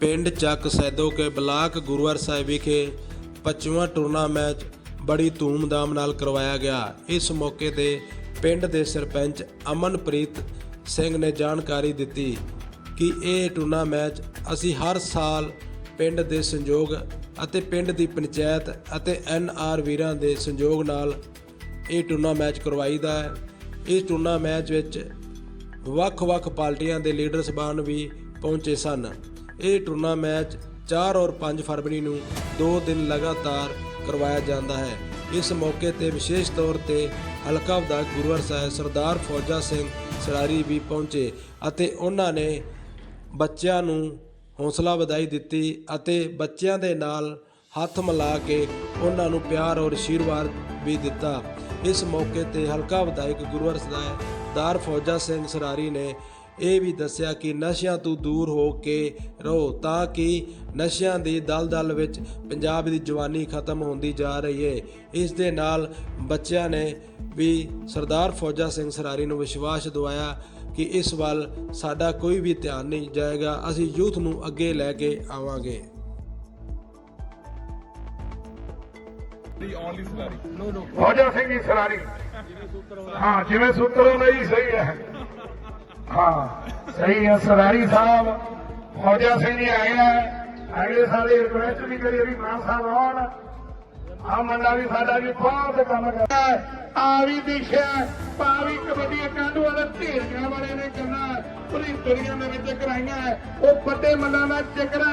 ਪਿੰਡ ਚੱਕ ਸੈਦੋ ਕੇ ਬਲਾਕ ਗੁਰੂਵਾਰ ਸਾਹਿਬ ਵਿਖੇ 25ਵਾਂ ਟੂਰਨਾਮੈਂਟ ਬੜੀ ਧੂਮਧਾਮ ਨਾਲ ਕਰਵਾਇਆ ਗਿਆ। ਇਸ ਮੌਕੇ ਤੇ ਪਿੰਡ ਦੇ ਸਰਪੰਚ ਅਮਨਪ੍ਰੀਤ ਸਿੰਘ ਨੇ ਜਾਣਕਾਰੀ ਦਿੱਤੀ ਕਿ ਇਹ ਟੂਰਨਾਮੈਂਟ ਅਸੀਂ ਹਰ ਸਾਲ ਪਿੰਡ ਦੇ ਸੰਯੋਗ ਅਤੇ ਪਿੰਡ ਦੀ ਪੰਚਾਇਤ ਅਤੇ ਐਨ ਆਰ ਵੀਰਾਂ ਦੇ ਸੰਯੋਗ ਨਾਲ ਇਹ ਟੂਰਨਾਮੈਂਟ ਕਰਵਾਈਦਾ ਹੈ। ਇਸ ਟੂਰਨਾਮੈਂਟ ਵਿੱਚ ਵੱਖ-ਵੱਖ ਪਾਰਟੀਆਂ ਦੇ ਲੀਡਰ ਸਬਾਨ ਵੀ ਪਹੁੰਚੇ ਸਨ। ਇਹ ਟੂਰਨਾਮੈਂਟ 4 ਔਰ 5 ਫਰਵਰੀ ਨੂੰ 2 ਦਿਨ ਲਗਾਤਾਰ ਕਰਵਾਇਆ ਜਾਂਦਾ ਹੈ। ਇਸ ਮੌਕੇ ਤੇ ਵਿਸ਼ੇਸ਼ ਤੌਰ ਤੇ ਹਲਕਾ ਵਿਧਾਇਕ ਗੁਰੂਵਾਰ ਸਾਹਿਬ, ਸਰਦਾਰ ਫੌਜਾ ਸਿੰਘ ਸਰਾਰੀ ਵੀ ਪਹੁੰਚੇ ਅਤੇ ਉਹਨਾਂ ਨੇ ਬੱਚਿਆਂ ਨੂੰ ਹੌਸਲਾ ਵਧਾਈ ਦਿੱਤੀ ਅਤੇ ਬੱਚਿਆਂ ਦੇ ਨਾਲ ਹੱਥ ਮਿਲਾ ਕੇ ਉਹਨਾਂ ਨੂੰ ਪਿਆਰ ਔਰ ਆਸ਼ੀਰਵਾਦ ਵੀ ਦਿੱਤਾ। ਇਸ ਮੌਕੇ ਤੇ ਹਲਕਾ ਵਿਧਾਇਕ ਗੁਰੂਵਾਰ ਸਾਹਿਬ ਦਾਰ ਫੌਜਾ ਸਿੰਘ ਸਰਾਰੀ ਨੇ ਇਹ ਵੀ ਦੱਸਿਆ ਕਿ ਨਸ਼ਿਆਂ ਤੋਂ ਦੂਰ ਹੋ ਕੇ ਰਹੋ ਤਾਂ ਕਿ ਨਸ਼ਿਆਂ ਦੀ ਦਲਦਲ ਵਿੱਚ ਪੰਜਾਬ ਦੀ ਜਵਾਨੀ ਖਤਮ ਹੁੰਦੀ ਜਾ ਰਹੀ ਹੈ। ਇਸ ਦੇ ਨਾਲ ਬੱਚਿਆਂ ਨੇ ਵੀ ਸਰਦਾਰ ਫੌਜਾ ਸਿੰਘ ਸਰਾਰੀ ਨੂੰ ਵਿਸ਼ਵਾਸ ਦਿਵਾਇਆ ਕਿ ਇਸ ਵੱਲ ਸਾਡਾ ਕੋਈ ਵੀ ਧਿਆਨ ਨਹੀਂ ਜਾਏਗਾ। ਅਸੀਂ ਯੂਥ ਨੂੰ ਅੱਗੇ ਲੈ ਕੇ ਆਵਾਂਗੇ। ਫੌਜਾ ਸਿੰਘ ਜੀ ਸਰਾਰੀ। ਹਾਂ ਜਿਵੇਂ ਸੂਤਰੋਂ ਲਈ ਸਹੀ ਹੈ। ਹਾਂ, ਸਹੀ ਹੈ ਸਰਾਰੀ ਸਾਹਿਬ। ਫੌਜਾ ਸਿੰਘ ਜੀ ਆਏ ਆ। ਅਗਲੇ ਸਾਲ ਇਹ ਰਿਕਵੈਸਟ ਵੀ ਕਰੀ ਵੀ ਮਾਨ ਸਾਹਿਬ ਆਉਣ। ਆ ਮੰਡਾ ਵੀ ਸਾਡਾ ਵੀ ਬਹੁਤ ਕੰਮ ਕਰਦਾ ਆ ਵੀ ਦਿਖਿਆ ਪਾ ਵੀ ਕਬੱਡੀ ਕਾਂਡੂ ਵਾਲੇ ਢੇਰੀਆਂ ਵਾਲੇ ਨੇ ਕਰਨਾ ਪੂਰੀ ਦੁਨੀਆ ਦੇ ਵਿੱਚ ਕਰਾਈਆਂ ਉਹ ਵੱਡੇ ਮੰਡਾਂ ਦਾ ਚੱਕਰ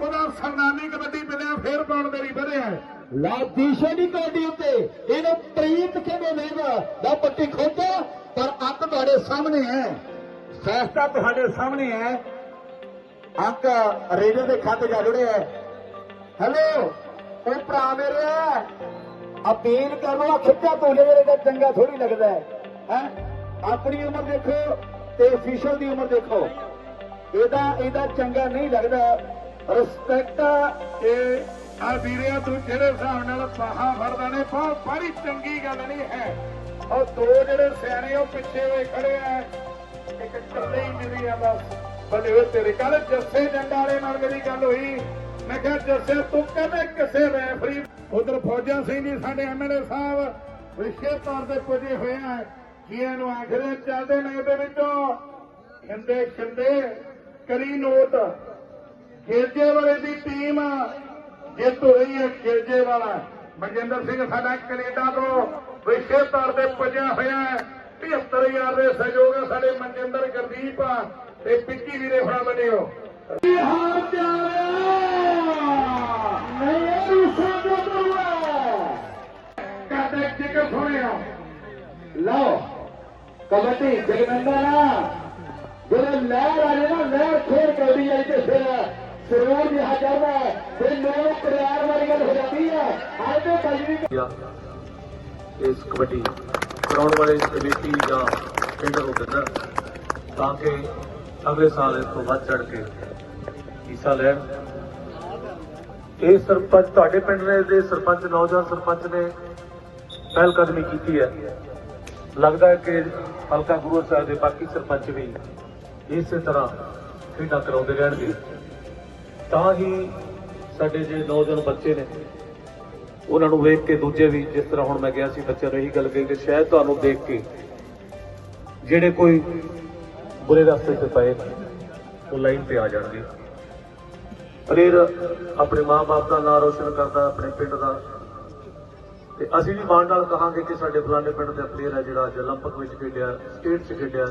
ਉਹਦਾ ਸਰਦਾਨੀ ਕਬੱਡੀ ਮਿਲਿਆ ਫੇਰ ਪਾਉਣ ਮੇਰੀ ਲਈ ਵਧਿਆ ਲਾ ਦੀਸ਼ੇ ਦੀ ਕਬੱਡੀ ਉੱਤੇ। ਇਹਨੂੰ ਪ੍ਰੀਤ ਕਿਵੇਂ ਵੇਗਾ ਦਾ ਪੱਟੀ ਖੋਟਾ ਪਰ ਅੱਤ ਤੁਹਾਡੇ ਸਾਹਮਣੇ ਹੈ। ਫੈਸਲਾ ਤੁਹਾਡੇ ਸਾਹਮਣੇ ਹੈ। ਅੰਕ ਰੇਡੀਓ ਦੇ ਖਾਤੇ ਜਾ ਜੁੜੇ ਹੈ। ਹੈਲੋ ਉਹ ਭਰਾ ਮੇਰੇ ਅਪੀਲ ਕਰਨਾ ਖਿੱਚਾ ਤੋਲੇ ਮੇਰੇ ਦਾ ਚੰਗਾ ਥੋੜੀ ਲੱਗਦਾ ਹੈ। ਹੈ? ਆਪਣੀ ਉਮਰ ਦੇਖੋ ਤੇ ਅਫੀਸ਼ਲ ਦੀ ਉਮਰ ਦੇਖੋ। ਇਹਦਾ ਇਹਦਾ ਚੰਗਾ ਨਹੀਂ ਲੱਗਦਾ। ਰਿਸਪੈਕਟ ਇਹ ਆ ਵੀਰਿਆ ਤੂੰ ਜਿਹੜੇ ਹਿਸਾਬ ਨਾਲ ਬਾਹਾਂ ਫੜਦਾ ਨੇ, ਬਹੁਤ ਬੜੀ ਚੰਗੀ ਗੱਲ ਨਹੀਂ ਹੈ। ਉਹ ਦੋ ਜਿਹੜੇ ਸਿਆਣੇ, ਉਹ ਪਿੱਛੇ ਹੋਏ ਖੜੇ ਆ। ਇੱਕ ਇਕੱਲੇ ਹੀ ਮਿਲੀ ਆ ਬਸ। ਬੱਲੇ ਹੋਏ ਤੇਰੇ ਕੱਲ ਜੱਸੇ ਜੰਡਾਲੇ ਨਾਲ ਮੇਰੀ ਗੱਲ ਹੋਈ। ਮੈਂ ਕਿਹਾ, ਜੱਸੇ, ਤੂੰ ਕਹਿੰਦੇ ਕਿਸੇ ਰੈਫਰੀ ਉਧਰ ਫੌਜਾ ਸਿੰਘ ਜੀ ਸਾਡੇ ਐਮਐਲਏ ਸਾਹਿਬ। ਵਿਸ਼ੇਸ਼ ਤੌਰ ਤੇ ਪੁੱਜੇ ਹੋਏ ਆ। ਜੀਆਂ ਨੂੰ ਆਖਰੇ ਚੱਲਦੇ ਨੇ ਇਹਦੇ ਵਿੱਚੋਂ। ਖੰਦੇ ਖੰਦੇ ਕਰੀ ਨੋਟ। ਖੇਜੇ ਵਾਲੇ ਦੀ ਟੀਮ ਜਿੱਤ ਰਹੀ ਹੈ ਖੇਜੇ ਵਾਲਾ। ਮਨਜਿੰਦਰ ਸਿੰਘ ਸਾਡਾ ਕੈਨੇਡਾ ਤੋਂ ਵਿਸ਼ੇਸ਼ ਤੌਰ ਤੇ ਪੁੱਜਿਆ ਹੋਇਆ। ਹੈ 75000 ਦੇ ਸਹਿਯੋਗ ਹੈ ਸਾਡੇ ਮਨਜਿੰਦਰ ਗੁਰਦੀਪ ਤੇ ਪਿੱਕੀ ਵੀਰੇ ਫੜਾ ਬਣਿਓ ਹਾਰ ਪਿਆਰਾ ਨਹੀਂ ਇਹ ਸੰਗਤ ਕਾਟੇ ਜਿਗਰ ਸੁਣਿਓ ਲਓ ਕਬੱਡੀ ਜਗਨੰਦਨਾ ਜਦੋਂ ਲਹਿਰ ਆ ਜਾਏ ਨਾ, ਲਹਿਰ ਖੇਡ ਕਰਦੀ ਹੈ ਤੇ ਫਿਰ ਸਰੂਰ ਦੀ ਹਜ਼ਾਰਾ ਫਿਰ ਲੋਕ ਪਿਆਰ ਵਾਲੀ ਗੱਲ ਹੋ ਜਾਂਦੀ ਹੈ ਅੱਜ ਤੇ ਬਜਰੀ ਜਾਂ ਇਸ ਕਬੱਡੀ ਕਰਾਉਣ ਵਾਲੇ ਕਮੇਟੀ ਜਾਂ ਪਿੰਡ ਨੂੰ ਤਾਂ ਕਿ ਅਗਲੇ ਸਾਲ ਇਸ ਤੋਂ ਵੱਧ ਚੜ ਕੇ ਹਿੱਸਾ ਲੈਣ। ਇਹ ਸਰਪੰਚ ਤੁਹਾਡੇ ਪਿੰਡ ਦੇ ਦੇ ਸਰਪੰਚ, ਨੌਜਵਾਨ ਸਰਪੰਚ ਨੇ ਪਹਿਲ ਕਦਮੀ ਕੀਤੀ ਹੈ। ਲੱਗਦਾ ਹੈ ਕਿ ਹਲਕਾ ਗੁਰੂ ਸਾਹਿਬ ਦੇ ਬਾਕੀ ਸਰਪੰਚ ਵੀ ਇਸੇ ਤਰ੍ਹਾਂ ਖੇਡਾਂ ਕਰਾਉਂਦੇ ਰਹਿਣਗੇ। ਤਾਂ ਹੀ ਸਾਡੇ ਜੇ ਨੌਜਵਾਨ ਬੱਚੇ ਨੇ ਉਹਨਾਂ ਨੂੰ ਵੇਖ ਕੇ ਦੂਜੇ ਵੀ ਜਿਸ ਤਰ੍ਹਾਂ ਹੁਣ ਮੈਂ ਗਿਆ ਸੀ ਬੱਚਿਆਂ ਨੂੰ ਇਹੀ ਗੱਲ ਕਹੀ ਕਿ ਸ਼ਾਇਦ ਤੁਹਾਨੂੰ ਦੇਖ ਕੇ ਜਿਹੜੇ ਕੋਈ ਬੁਰੇ ਰਸਤੇ ਤੇ ਪਏ ਨੇ, ਉਹ ਲਾਈਨ ਤੇ ਆ ਜਾਣਗੇ ਪਲੇਅਰ ਆਪਣੇ ਮਾਂ-ਬਾਪ ਦਾ ਨਾਮ ਰੋਸ਼ਨ ਕਰਦਾ ਆਪਣੇ ਪਿੰਡ ਦਾ ਤੇ ਅਸੀਂ ਵੀ ਮਾਣ ਨਾਲ ਕਹਾਂਗੇ ਕਿ ਸਾਡੇ ਫਲਾਣੇ ਪਿੰਡ ਦਾ ਪਲੇਅਰ ਹੈ ਜਿਹੜਾ ਅੱਜ 올림픽 ਵਿੱਚ ਖੇਡਿਆ ਸਟੇਟ 'ਚ ਖੇਡਿਆ